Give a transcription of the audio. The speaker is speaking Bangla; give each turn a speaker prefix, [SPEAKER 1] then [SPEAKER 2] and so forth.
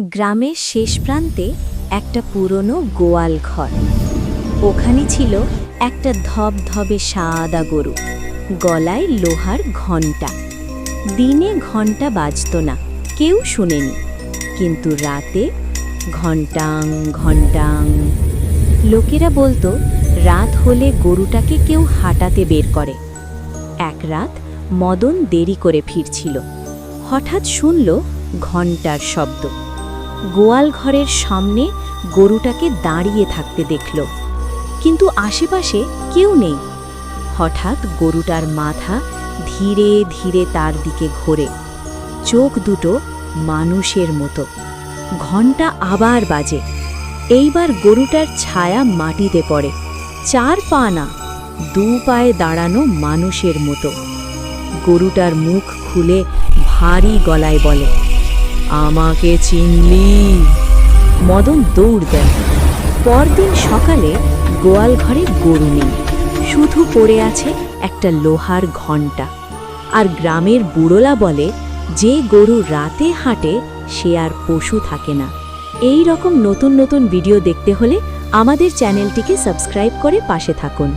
[SPEAKER 1] গ্রামের শেষ প্রান্তে একটা পুরনো গোয়াল ঘর। ওখানে ছিল একটা ধবধবে সাদা গরু। গলায় লোহার ঘণ্টা দিনে ঘণ্টা বাজতো না, কেউ শুনেনি। কিন্তু রাতে ঘণ্টাং ঘণ্টাং লোকেরা বলতো, রাত হলে গরুটাকে কেউ হাঁটাতে বের করে। এক রাত মদন দেরি করে ফিরছিল। হঠাৎ শুনল ঘণ্টার শব্দ। গোয়াল ঘরের সামনে গরুটাকে দাঁড়িয়ে থাকতে দেখল। কিন্তু আশেপাশে কেউ নেই। হঠাৎ গরুটার মাথা ধীরে ধীরে তার দিকে ঘোরে। চোখ দুটো মানুষের মতো। ঘণ্টা আবার বাজে। এইবার গরুটার ছায়া মাটিতে পড়ে। চার পা না, দু পায়ে দাঁড়ানো মানুষের মতো। গরুটার মুখ খুলে ভারী গলায় বলে আমাকে চিনলি। মদন দৌড় দেয়। পরদিন সকালে গোয়াল ঘরে গরু নেই। শুধু পড়ে আছে একটা লোহার ঘণ্টা। আর গ্রামের বুড়োলা বলে, যে গরু রাতে হাঁটে, সে আর পশু থাকে না। এই রকম নতুন নতুন ভিডিও দেখতে হলে আমাদের চ্যানেলটিকে সাবস্ক্রাইব করে পাশে থাকুন।